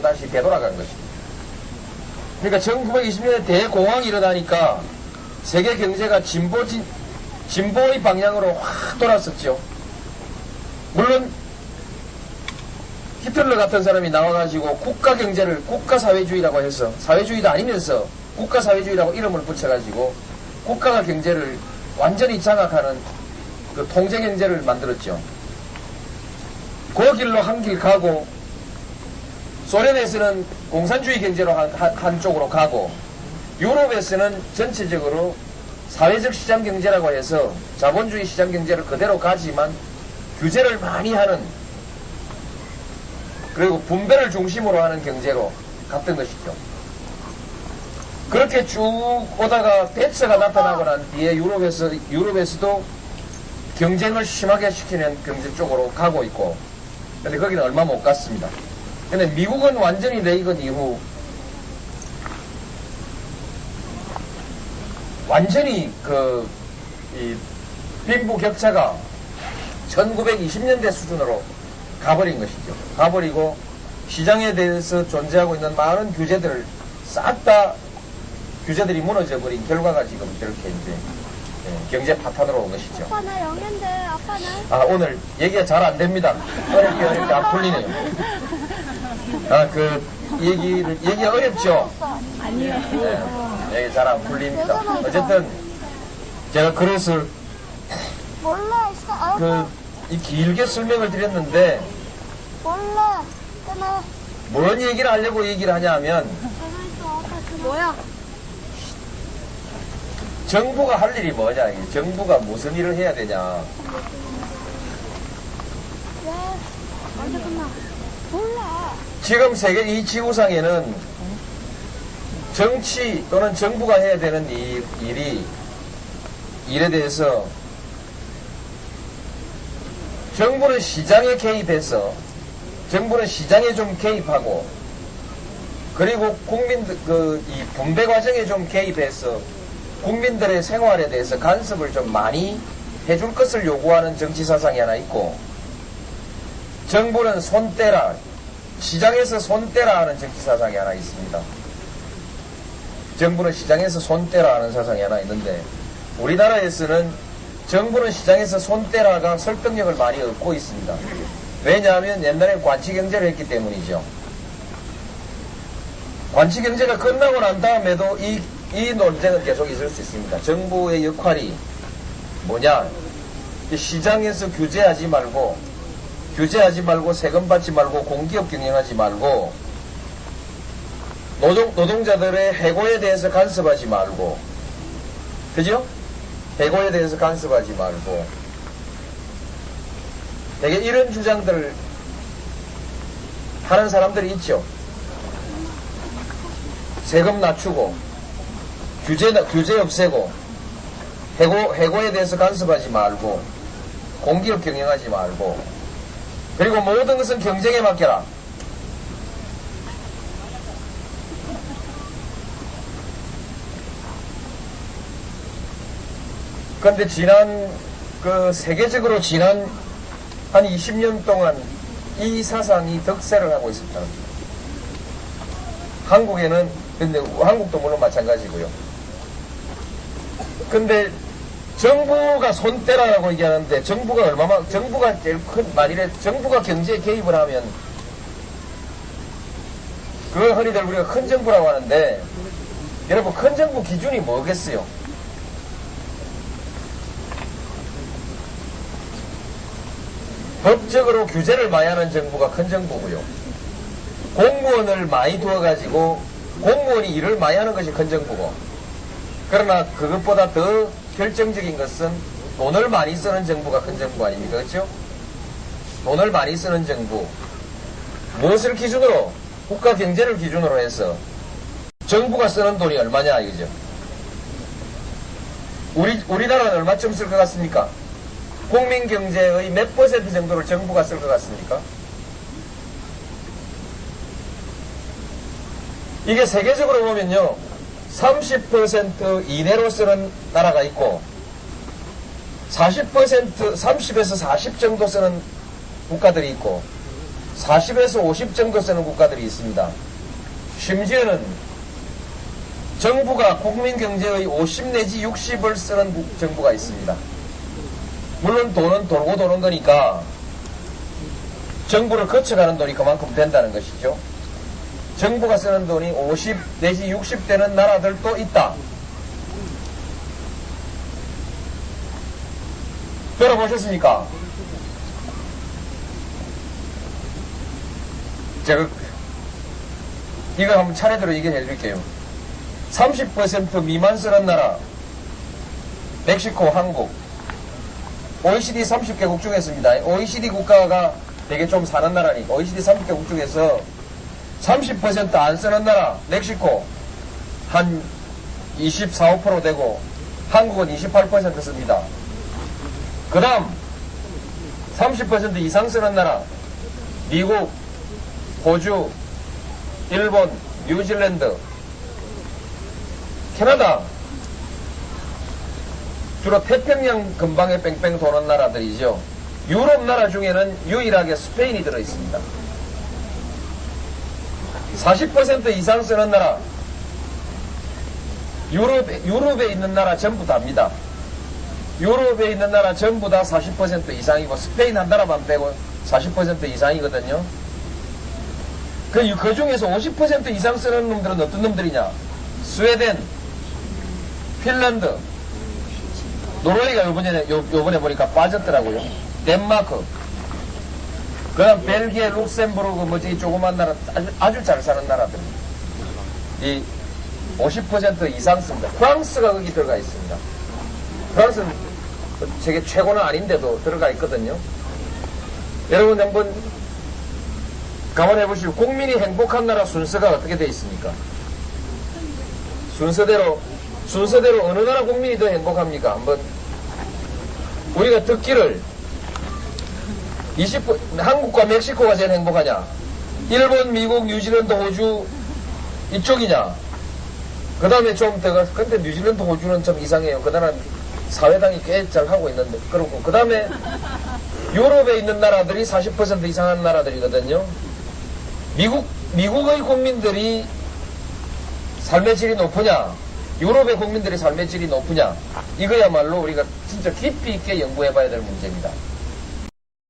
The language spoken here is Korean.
다시 되돌아간 것입니다. 그러니까 1920년에 대공황이 일어나니까 세계 경제가 진보, 진, 진보의 방향으로 확 돌았었죠. 물론 히틀러 같은 사람이 나와가지고 국가 경제를 국가 사회주의라고 해서 사회주의도 아니면서 국가 사회주의라고 이름을 붙여가지고 국가가 경제를 완전히 장악하는 그 통제 경제를 만들었죠. 그 길로 한 길 가고 소련에서는 공산주의 경제로 한, 한, 한 쪽으로 가고 유럽에서는 전체적으로 사회적 시장 경제라고 해서 자본주의 시장 경제를 그대로 가지만 규제를 많이 하는 그리고 분배를 중심으로 하는 경제로 갔던 것이죠. 그렇게 쭉 오다가 배처가 나타나고 난 뒤에 유럽에서, 유럽에서도 경쟁을 심하게 시키는 경제 쪽으로 가고 있고, 근데 거기는 얼마 못 갔습니다. 근데 미국은 완전히 레이건 이후 완전히 그, 이, 빈부 격차가 1920년대 수준으로 가버린 것이죠. 가버리고 시장에 대해서 존재하고 있는 많은 규제들을 싹 다 규제들이 무너져 버린 결과가 지금 이렇게 이제 예, 경제 파탄으로 온 것이죠. 아빠 나 영인데 아빠는 아, 오늘 얘기가 잘 안 됩니다. 어렵게 어렵게 안 풀리네요. 아, 그, 얘기를, 얘기가 어렵죠? 아니요. 네, 얘기 잘 안 풀립니다. 어쨌든, 제가 그것을, 몰라 있어. 아, 그, 이 길게 설명을 드렸는데, 몰라. 끊어. 뭔 얘기를 하려고 얘기를 하냐 하면, 뭐야? 정부가 할 일이 뭐냐, 이게 정부가 무슨 일을 해야 되냐. 왜? 언제 끝나? 지금 세계 이 지구상에는 정치 또는 정부가 해야 되는 이 일이 일에 대해서 정부는 시장에 개입해서 정부는 시장에 좀 개입하고 그리고 국민들 그이 분배 과정에 좀 개입해서 국민들의 생활에 대해서 간섭을 좀 많이 해줄 것을 요구하는 정치 사상이 하나 있고 정부는 손 떼라 시장에서 손 떼라 하는 정치 사상이 하나 있습니다. 정부는 시장에서 손 떼라 하는 사상이 하나 있는데 우리나라에서는 정부는 시장에서 손 떼라가 설득력을 많이 얻고 있습니다. 왜냐하면 옛날에 관치 경제를 했기 때문이죠. 관치 경제가 끝나고 난 다음에도 이, 이 논쟁은 계속 있을 수 있습니다. 정부의 역할이 뭐냐? 이 시장에서 규제하지 말고 규제하지 말고 세금 받지 말고 공기업 경영하지 말고 노동, 노동자들의 해고에 대해서 간섭하지 말고 그죠? 해고에 대해서 간섭하지 말고 되게 이런 주장들을 하는 사람들이 있죠. 세금 낮추고 규제, 규제 없애고 해고, 해고에 대해서 간섭하지 말고 공기업 경영하지 말고 그리고 모든 것은 경쟁에 맡겨라. 그런데 지난 그 세계적으로 지난 한 20년 동안 이 사상이 덕세를 하고 있습니다. 한국에는 근데 한국도 물론 마찬가지고요. 근데 정부가 손 떼라라고 얘기하는데 정부가 얼마만 정부가 제일 큰 만일에 정부가 경제에 개입을 하면 그걸 흔히들 우리가 큰 정부라고 하는데 여러분 큰 정부 기준이 뭐겠어요? 법적으로 규제를 많이 하는 정부가 큰 정부고요. 공무원을 많이 두어가지고 공무원이 일을 많이 하는 것이 큰 정부고 그러나 그것보다 더 결정적인 것은 돈을 많이 쓰는 정부가 큰 정부 아닙니까? 그렇죠? 돈을 많이 쓰는 정부. 무엇을 기준으로? 국가 경제를 기준으로 해서 정부가 쓰는 돈이 얼마냐 이거죠. 우리, 우리나라는 얼마쯤 쓸 것 같습니까? 국민 경제의 몇 퍼센트 정도를 정부가 쓸 것 같습니까? 이게 세계적으로 보면요. 30% 이내로 쓰는 나라가 있고 40% 30에서 40 정도 쓰는 국가들이 있고 40에서 50 정도 쓰는 국가들이 있습니다. 심지어는 정부가 국민 경제의 50 내지 60을 쓰는 국- 정부가 있습니다. 물론 돈은 돌고 도는 거니까 정부를 거쳐가는 돈이 그만큼 된다는 것이죠. 정부가 쓰는 돈이 50 내지 60 되는 나라들도 있다. 들어보셨습니까? 제가 이거 한번 차례대로 얘기해 드릴게요. 30% 미만 쓰는 나라, 멕시코, 한국, OECD 30개국 중에 있습니다. OECD 국가가 되게 좀 사는 나라니까 OECD 30개국 중에서 30%안 쓰는 나라, 멕시코 한 24, 5% 되고 한국은 28% 씁니다. 그 다음 30% 이상 쓰는 나라, 미국, 호주, 일본, 뉴질랜드, 캐나다, 주로 태평양 근방에 뺑뺑 도는 나라들이죠. 유럽 나라 중에는 유일하게 스페인이 들어 있습니다. 40% 이상 쓰는 나라, 유럽, 유럽에 있는 나라 전부 다입니다. 유럽에 있는 나라 전부 다 40% 이상이고, 스페인 한 나라만 빼고 40% 이상이거든요. 그, 그 중에서 50% 이상 쓰는 놈들은 어떤 놈들이냐? 스웨덴, 핀란드, 노르웨이가 요번에, 요, 요번에 보니까 빠졌더라고요. 덴마크, 그 다음 벨기에, 룩셈부르크, 뭐지, 조그만 나라, 아주, 잘 사는 나라들. 이50% 이상 씁니다. 프랑스가 거기 들어가 있습니다. 프랑스는 세계 최고는 아닌데도 들어가 있거든요. 여러분 한번 감안해 보시고 국민이 행복한 나라 순서가 어떻게 되어 있습니까? 순서대로 순서대로 어느 나라 국민이 더 행복합니까? 한번 우리가 듣기를 20 한국과 멕시코가 제일 행복하냐? 일본, 미국, 뉴질랜드, 호주 이쪽이냐? 그 다음에 좀 더, 근데 뉴질랜드, 호주는 좀 이상해요. 그 나라는 사회당이 꽤 잘 하고 있는데. 그렇고, 그 다음에 유럽에 있는 나라들이 40% 이상한 나라들이거든요. 미국, 미국의 국민들이 삶의 질이 높으냐? 유럽의 국민들의 삶의 질이 높으냐? 이거야말로 우리가 진짜 깊이 있게 연구해 봐야 될 문제입니다.